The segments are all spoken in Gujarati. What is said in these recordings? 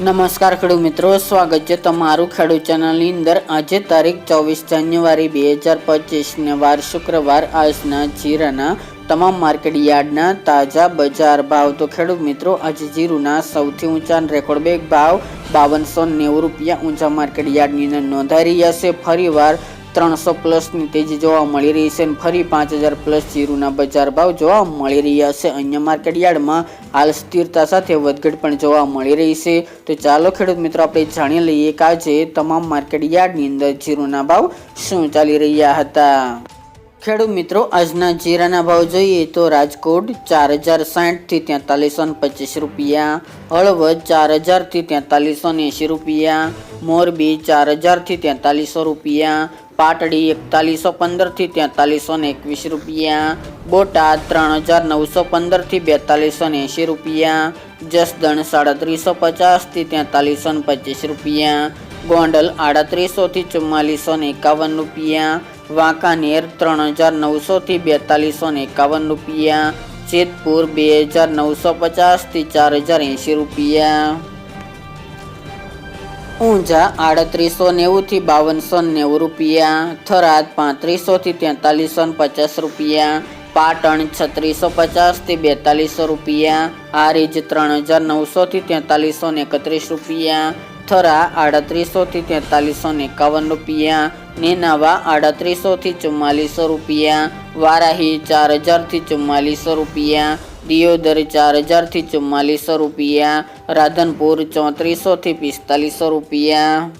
નમસ્કાર ખેડૂત મિત્રો, સ્વાગત છે તમારું ખેડૂત ચેનલની અંદર. આજે તારીખ ચોવીસ જાન્યુઆરી બે હજાર પચીસને વાર શુક્રવાર, આજના જીરાના તમામ માર્કેટ યાર્ડના તાજા બજાર ભાવ. તો ખેડૂત મિત્રો, આજે જીરુના સૌથી ઊંચા રેકોર્ડ બેગ ભાવ બાવનસો નેવું રૂપિયા ઊંચા માર્કેટ યાર્ડની અંદર નોંધાઈ રહ્યા છે. ફરીવાર ત્રણસો પ્લસની તેજી જોવા મળી રહી છે અને ફરી પાંચ હજાર પ્લસ જીરુના બજાર ભાવ જોવા મળી રહ્યા છે. અન્ય માર્કેટ યાર્ડમાં હાલ સ્થિરતા સાથે વધઘટ પણ જોવા મળી રહી છે. તો ચાલો ખેડૂત મિત્રો, આપણે જાણી લઈએ કે આજે તમામ માર્કેટ યાર્ડની અંદર જીરુના ભાવ શું ચાલી રહ્યા હતા? ખેડૂત મિત્રો, આજના જીરાના ભાવ જોઈએ તો રાજકોટ ચાર હજાર સાઠથી તેતાલીસો પચીસ રૂપિયા, હળવદ ચાર હજારથી તેતાલીસો એંશી રૂપિયા, મોરબી ચાર હજારથી તેતાલીસો રૂપિયા, પાટડી એકતાલીસો પંદરથી તેતાલીસો એકવીસ રૂપિયા, બોટાદ ત્રણ હજાર નવસો પંદરથી બેતાલીસો એંશી રૂપિયા, જસદણ સાડત્રીસો પચાસથી તેતાલીસો પચીસ રૂપિયા, ગોંડલ આડત્રીસોથી ચુમ્માલીસો એકાવન રૂપિયા વાંકાનેર ત્રણ હજાર નવસોથી બેતાલીસો ને એકાવન રૂપિયા, જેતપુર બે હજાર નવસો પચાસથી ચાર હજાર એંશી રૂપિયા. ઊંઝા આડત્રીસો નેવુંથી બાવનસો નેવું રૂપિયા, થરાદ પાંત્રીસોથી તેતાલીસો પચાસ રૂપિયા, પાટણ છત્રીસો પચાસથી બેતાલીસો રૂપિયા, હારીજ ત્રણ હજાર નવસોથી તેતાલીસો એકત્રીસ રૂપિયા થરા આડત્રીસોથી તેતાલીસો ને એકાવન રૂપિયા, નેનાવા આડત્રીસોથી ચુમ્માલીસો રૂપિયા, વારાહી ચાર હજારથી ચુમ્માલીસો રૂપિયા, દિયોદર ચાર હજારથી ચુમ્માલીસો રૂપિયા, રાધનપુર ચોત્રીસોથી પિસ્તાલીસો રૂપિયા.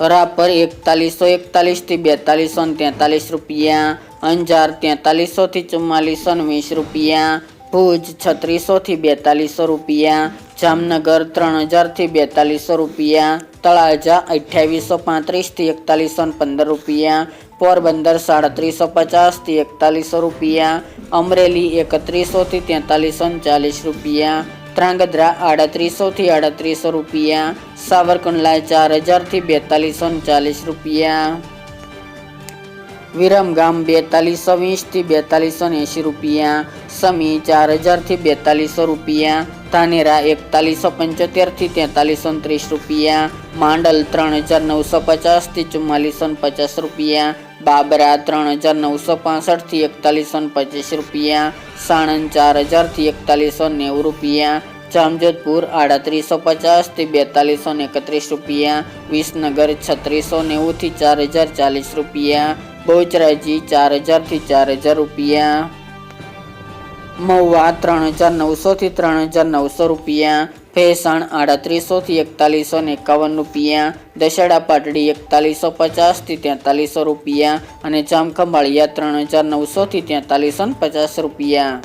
રાપર એકતાલીસો એકતાલીસથી બેતાલીસો ને તેતાલીસ રૂપિયા, અંજાર તેતાલીસોથી ચુમ્માલીસો ને વીસ રૂપિયા, ભુજ છત્રીસોથી બેતાલીસો રૂપિયા જામનગર ત્રણ હજારથી બેતાલીસો રૂપિયા, તળાજા અઠ્યાવીસો પાંત્રીસથી એકતાલીસો ને પંદર રૂપિયા, પોરબંદર સાડત્રીસો પચાસથી એકતાલીસો રૂપિયા, અમરેલી એકત્રીસોથી તેતાલીસો ને ચાલીસ રૂપિયા ત્રાંગધ્રા આડત્રીસોથી આડત્રીસો રૂપિયા, સાવરકુંડલા ચાર હજારથી બેતાલીસો ને ચાલીસ રૂપિયા. વિરમગામ બેતાલીસો વીસથી બેતાલીસો ને એંશી રૂપિયા, સમી ચાર હજારથી બેતાલીસો રૂપિયા ધાનેરા એકતાલીસો પંચોતેરથી તેતાલીસો ત્રીસ રૂપિયા, માંડલ ત્રણ હજાર નવસો પચાસથી ચુમ્માલીસો પચાસ રૂપિયા, બાબરા ત્રણ હજાર નવસો પાસઠથી એકતાલીસો પચીસ રૂપિયા, સાણંદ ચાર હજારથી એકતાલીસો નેવું રૂપિયા, જામજોધપુર આડત્રીસો પચાસથી બેતાલીસો એકત્રીસ રૂપિયા, વિસનગર છત્રીસો નેવુંથી ચાર હજાર ચાલીસ રૂપિયા, બહુચરાજી ચાર હજારથી ચાર હજાર રૂપિયા. મહુવા ત્રણ હજાર નવસોથી ત્રણ હજાર નવસો રૂપિયા, ભેસાણ આડત્રીસોથી એકતાલીસો ને એકાવન રૂપિયા, દશેડા પાટડી એકતાલીસો પચાસથી તેતાલીસો રૂપિયા અને જામખંભાળિયા ત્રણ હજાર નવસોથી તેતાલીસો ને પચાસ રૂપિયા.